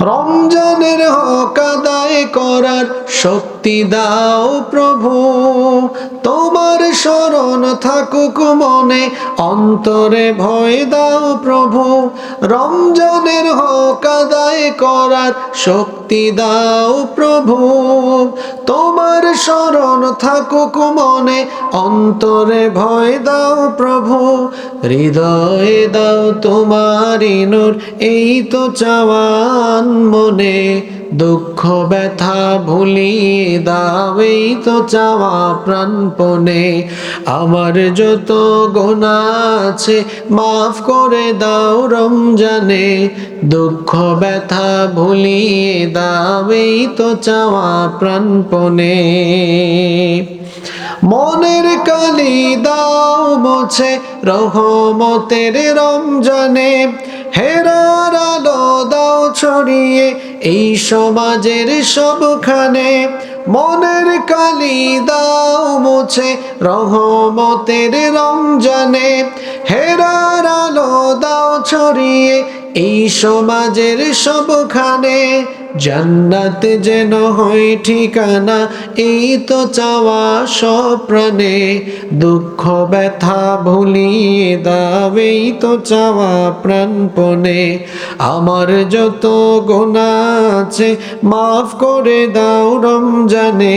রমজানের হক আদায় করার শক্তি দাও প্রভু। তোমার স্মরণ থাকুক মনে, অন্তরে ভয় দাও প্রভু। রমজানের হক আদায় করার শক্তি দাও প্রভু। তোমার স্মরণ থাকুক মনে, অন্তরে ভয় দাও প্রভু। হৃদয়ে দাও তোমারি নূর, এই তো চাওয়ান মনে, দুঃখ, ব্যথা ভুলিয়ে দাও, এই তো চাওয়া প্রাণপণে। আমার যত গোনা আছে, মাফ করে দাও রমজানে। দুঃখ, ব্যথা ভুলিয়ে দাও, এই তো চাওয়া প্রাণপণে। মনের কালি দাও মোছে, রহমতের রমজানে। হেরার আলো দাও ছড়িয়ে এই সমাজের সবখানে। মনের কালি দাও মুছে রহমতের রমজানে। হেরার আলো দাও ছড়িয়ে এই সমাজের সবখানে। জান্নাত যেন হয় ঠিকানা, এই তো চাওয়া সপ্রাণে দুঃখ, ব্যথা ভুলিয়ে দাও, এই তো চাওয়া প্রাণপণে। আমার যত গোনা আছে, মাফ করে দাও রমজানে।